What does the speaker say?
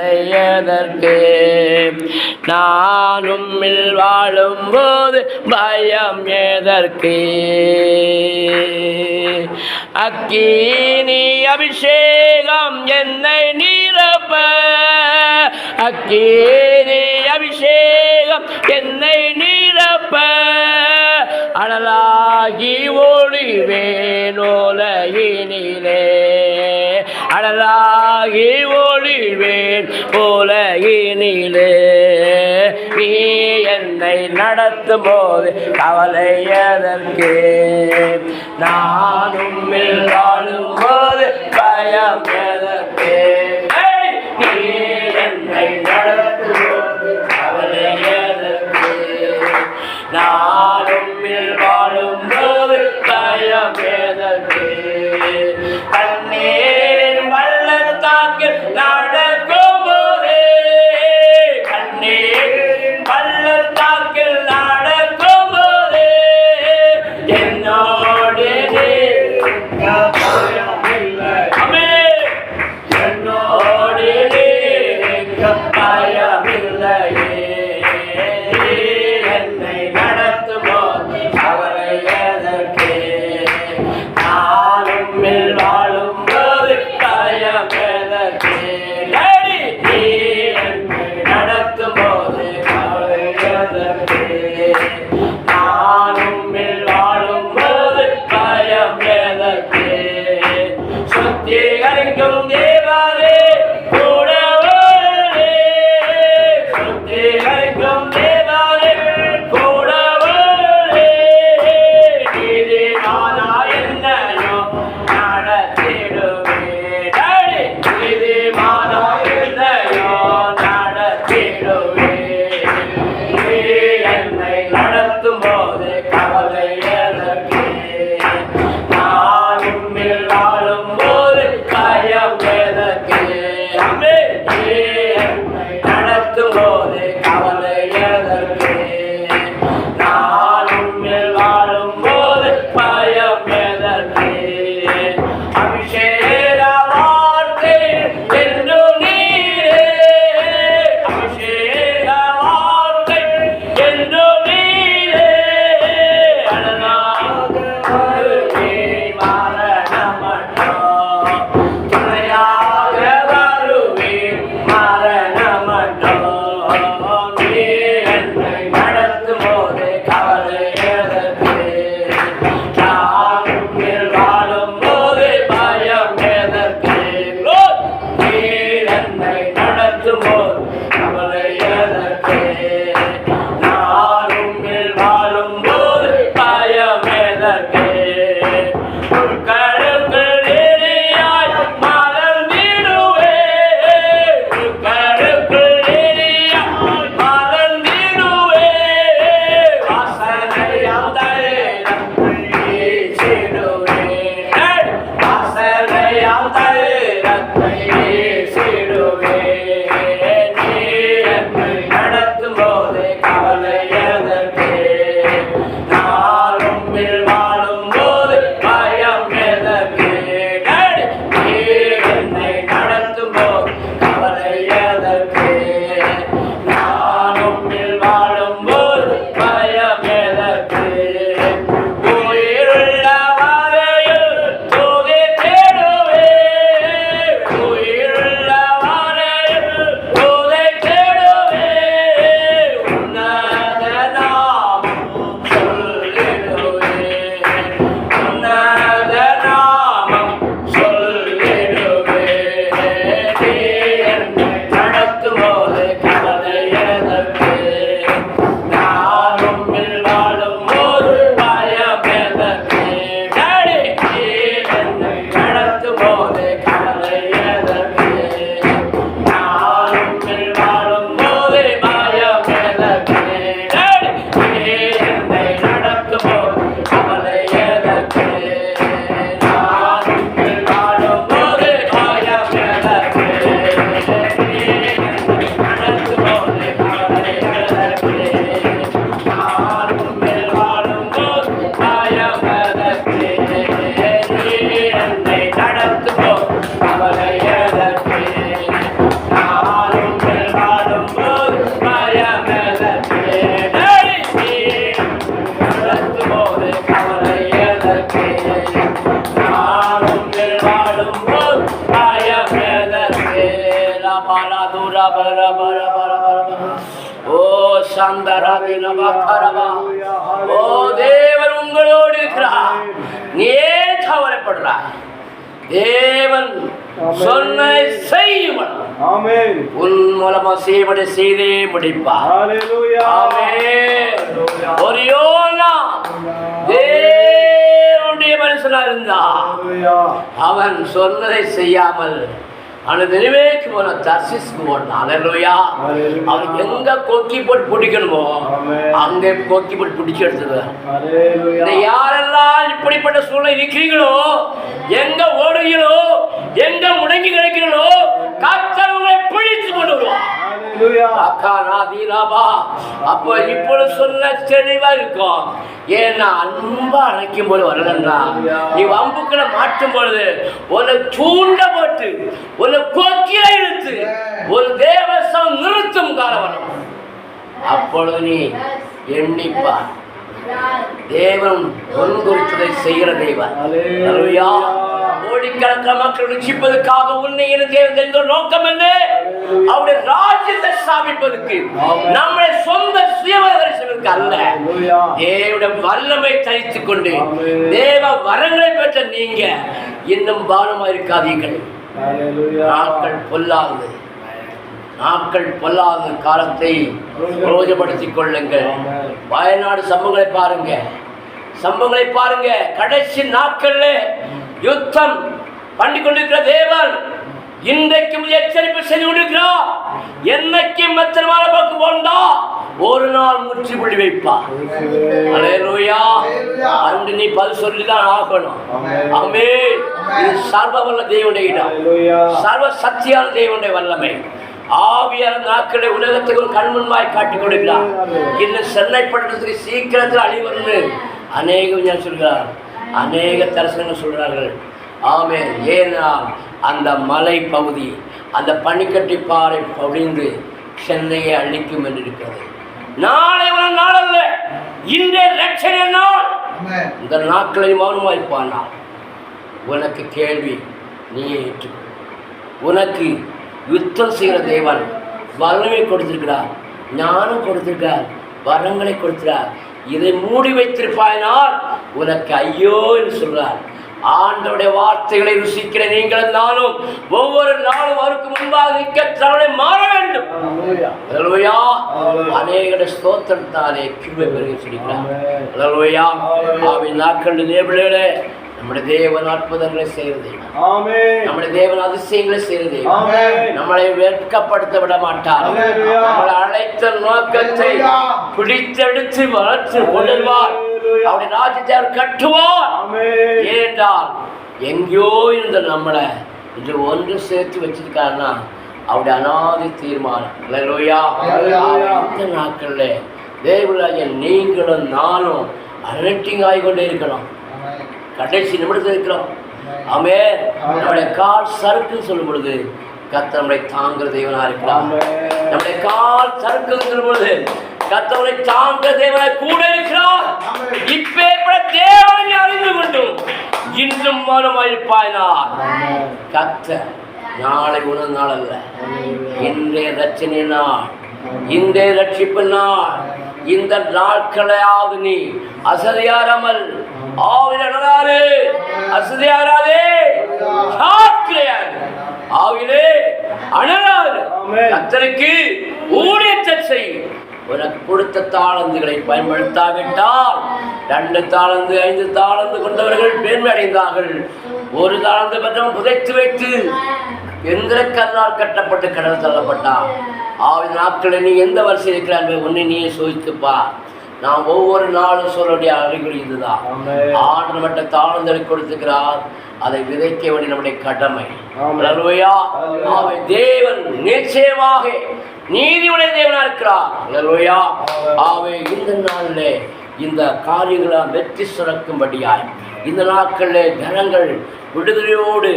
கவலை நானும் நான் உம்மில் வாழும்போது பயம் எதற்கு அக்கீனி அபிஷேகம் என்னை நீரப்ப. அக்கீனி அபிஷேகம் என்னை நீரப்ப. அனலாகி ஒளிவேன் உலகினிலே அனலாகி ஒளிவேன் உலகினிலே. நீ என்னை நடத்தும் போது கவலை எதற்கே? நானும் வாழும் போது பயம் எதற்கே? hablar de சந்தரவி நமகரவா ஓ தேவன் உங்களோடு இருக்கிறார். நீ ஏன் கவலைப்படுறாய் தேவன் சொன்ன செய்யுவன் ஆமென். உன் மூலமா செய்வதை செய்தே முடிப்பார். ஒரு யோனா தேவனுடைய மனுஷனா இருந்தா அவன் சொன்னதை செய்யாமல் நிறைவேற்றி போன தர்சிஸ்க்கு போனான் அல்லையா அவன் எங்க கொக்கி போட்டு பிடிக்கணுமோ. அங்கே கொக்கி போட்டு பிடிச்சு எடுத்துருவான் யாரெல்லாம் இப்படிப்பட்ட சூழ்நிலை இருக்கிறீங்களோ எங்க அப்போ இப்பொழுது சொன்ன தெளிவா இருக்கும். ஏன்னா அன்பா அழைக்கும் போது வரலன்றா. நீ வம்புக்களை மாற்றும் பொழுது உன்னை தூண்ட போட்டு உன்னை கொக்கில இழுத்து ஒரு தேவசம் நிறுத்தும் காலம் வரும் அப்பொழுது நீ எண்ணிப்பார். தேவன் பொன் குறித்ததை செய்கிற அல்லேலூயா. கோடிக்கணக்கான மக்கள் ரட்சிப்பதற்காக உன்னை தெரிந்த நோக்கம் என்ன? அவருடைய ராஜ்யத்தை ஸ்தாபிப்பதற்கு நம்முடைய சொந்த சுயவரிசனுக்கு அல்ல. தேவனுடைய வல்லமை தரித்துக் கொண்டு. தேவ வரங்களை பெற்ற நீங்க இன்னும் பானமா இருக்காதீர்கள். நாட்கள் பொல்லாதது. நாட்கள் பொல்லாத காலத்தை பிரயோஜப்படுத்திக் கொள்ளுங்கள். வயநாடு சம்பவங்களை பாருங்க. சம்பவங்களை பாருங்க. கடைசி நாட்கள்ல யுத்தம் பண்ணி கொண்டிருக்கிற தேவன் இன்றைக்கும் எச்சரிப்பு செய்து கொண்டிருக்கிறார் என்னைக்கு மெத்தனமான பக்கு போண்டா ஒரு நாள் முற்றி புள்ளி வைப்பார். அலேலூயா அன்று நீ பதில் சொல்லிதான் ஆகணும். ஆமே இது சர்வ வல்ல தேவனுடைய இடம். சர்வ சக்தியான தேவனுடைய வல்லமை. ஆவியான நாட்களை உலகத்துக்கு ஒரு கண்முன்பாய் காட்டிக் கொடுக்கிறார். இன்னும் சென்னை பட்டணத்துக்கு சீக்கிரத்தில் அழிவருன்னு அநேக விஞ்ஞானம் சொல்கிறார் அநேக தரிசனங்கள் சொல்கிறார்கள். ஆமே ஏன்னா அந்த மலை பகுதி அந்த பனிக்கட்டி பாறை பொழிந்து சென்னையை அழிக்கும் என்று இருக்கிறது. நாளை ஒரு நாள் அல்ல இன்றைய ரட்சணை நாள் இந்த நாட்களை மௌனமாக இருப்பானால் உனக்கு கேள்வி நீயே ஏற்றுக்கொள் உனக்கு யுத்தம் செய்கிற தேவன் வல்லமை கொடுத்திருக்கிறார் ஞானம் கொடுத்திருக்கிறார் வரங்களை கொடுக்கிறார் இதை மூடி வைத்திருப்பாயினால் உனக்கு ஐயோ என்று சொல்றார் ஆண்டவருடைய வார்த்தைகளை ருசிக்கிற நீங்களும் நானும் ஒவ்வொரு நாளும் அவருக்கு முன்பாக நிற்க மாற வேண்டும். அநேக ஸ்தோத்திரத்தாலே கிருபை பெருகி ஆவின் நாட்கள் நேபிளே நம்முடைய தேவன் அற்புதங்களை செய்கிறது ஆமென் நம்முடைய தேவன் அதிசயங்களை செய்கிறது ஆமென் நம்மளை வெட்கப்படுத்த விட மாட்டார். அல்லேலூயா. நம்மளை அழைத்த நோக்கத்தை பிடித்தெடுத்து வளர்த்து கொள்வார். அவருடைய ராஜ்யத்தை அவர் கட்டுவார். ஆமென் ஏனென்றால் எங்கேயோ இருந்த நம்மளை இன்று ஒன்று சேர்த்து வச்சிருக்காருன்னா அவருடைய அனாதி தீர்மானம். இந்த நாட்கள்ல தேவராஜ நீங்களும் நானும் அலட்டிங் ஆகிக்கொண்டே இருக்கணும் கடைசி நிமிடத்தில் இருக்கிறோம். ஆமே நம்முடைய கால் சறுக்குன்னு சொல்லும் பொழுது கத்த நம்மளை தாங்குற தெய்வனா இருக்கிறார். ஆமென். நம்முடைய கால் சறுக்குன்னு சொல்லும் பொழுது கத்தவனை தாங்குற தேவனா கூட இருக்கிறார் இப்பேற்பட தேவனை அறிந்து கொண்டும் இன்றும் மௌனமாயிருப்பாயினார். கத்த நாளை உணவு நாள் அல்ல. இன்றைய ரச்சனை நாள். இன்றைய ரட்சிப்பு நாள். இந்த நாட்களையாவது நீ அசதியாராமல் ஆவிலே அசதியாராதே. ஆவிலே அணராது. கத்தருக்கு ஊழியத்தை செய். உனக்கு கொடுத்த தாளந்துகளை பயன்படுத்தாவிட்டால் ரெண்டு தாளந்து ஐந்து தாளந்து கொண்டவர்கள் மேன்மை அடைந்தார்கள் ஒரு தாளந்து மட்டும் புதைத்து வைத்து எந்திர கல்லால் கட்டப்பட்டு கடல் தள்ளப்பட்டான். ஆவின் நாட்களில் நீ எந்த வரிசையில் இருக்கிறார்கள் உன்னை நீயே சோதித்துப்பா நான் ஒவ்வொரு நாளும் சொல்லக்கூடிய அறிகுறி இதுதான். ஆண்டு மட்ட தாளந்தலை கொடுத்துக்கிறார் அதை விதைக்க வேண்டிய நம்முடைய கடமை. தேவன் நிச்சயமாக நீதியுடைய தேவனா இருக்கிறார். ஆமே. இந்த நாளிலே இந்த காரியங்களால் வெற்றி சுரக்கும்படியாய் இந்த நாட்களிலே ஜனங்கள் விடுதலையோடு